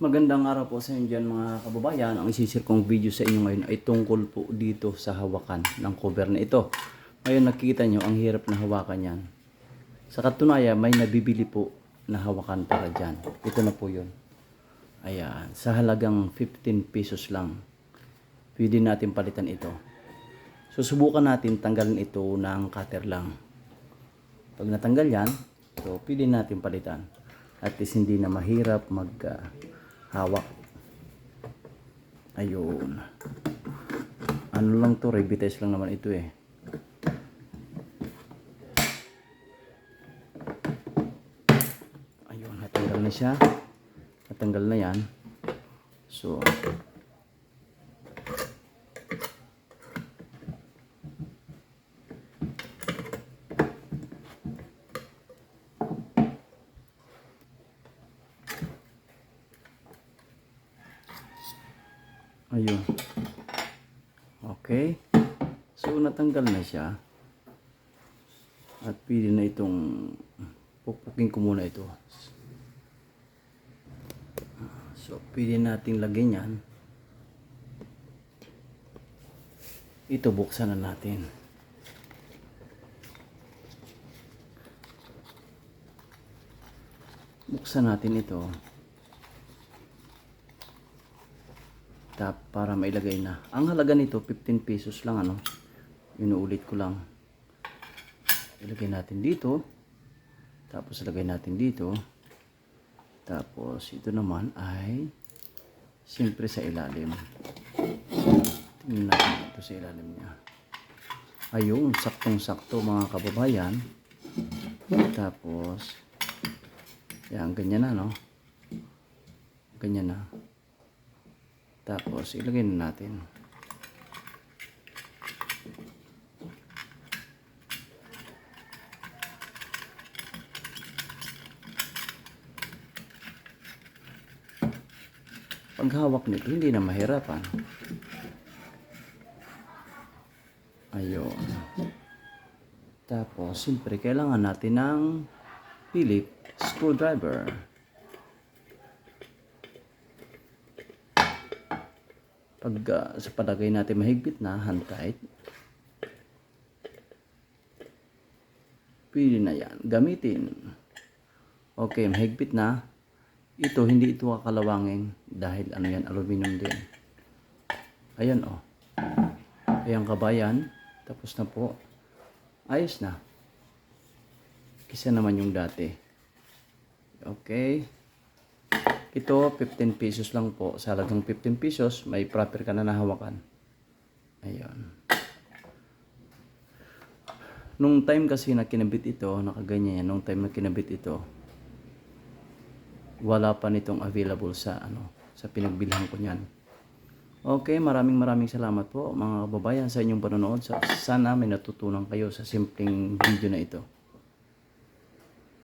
Magandang araw po sa inyo dyan mga kababayan. Ang isisir kong video sa inyo ngayon ay tungkol po dito sa hawakan ng cover na ito. Ngayon nakikita nyo ang hirap na hawakan yan. Sa katunayan may nabibili po na hawakan para dyan. Ito na po yun. Ayan. Sa halagang 15 pesos lang. Pwede natin palitan ito. Susubukan natin tanggalin ito ng cutter lang. Pag natanggal yan, so pwede natin palitan. At least hindi na mahirap mag ah, hawak. Ayun. Ano lang to, revitize lang naman ito eh. Ayun, natanggal na siya. Natanggal na yan. So, Ayun. Okay. So, natanggal na siya. At pwede na itong pupukin ko muna ito. So, pwede nating lagyan yan. Ito, buksan na natin. Buksan natin ito. Tap para mailagay na. Ang halaga nito 15 pesos lang ano. Inuulit ko lang. Ilagay natin dito. Tapos ilagay natin dito. Tapos ito naman ay siyempre sa ilalim. Tingnan natin ito sa ilalim niya. Ayun, saktong-sakto mga kababayan. Tapos yan, ganyan na no. Ganyan na. Tapos, ilagay na natin. Paghawak nito, hindi na mahirapan. Ayun. Tapos, siyempre, kailangan natin ng Philip screwdriver. Pag ah, sa palagay natin mahigpit na hand tight. Pwede na yan. Gamitin. Okay mahigpit na. Ito hindi ito kakalawangin dahil ano yan aluminum din. Ayan oh. Ayan kabayan. Tapos na po. Ayos na. Kisa naman yung dati. Okay ito, 15 pesos lang po. Sa halagang 15 pesos, may proper ka na nahawakan. Ayan. Nung time kasi na kinabit ito, nakaganyan yan. Nung time na kinabit ito, wala pa nitong available sa ano sa pinagbilhan ko niyan. Okay, maraming maraming salamat po mga kababayan sa inyong panonood. Sa- Sana may natutunan kayo sa simpleng video na ito.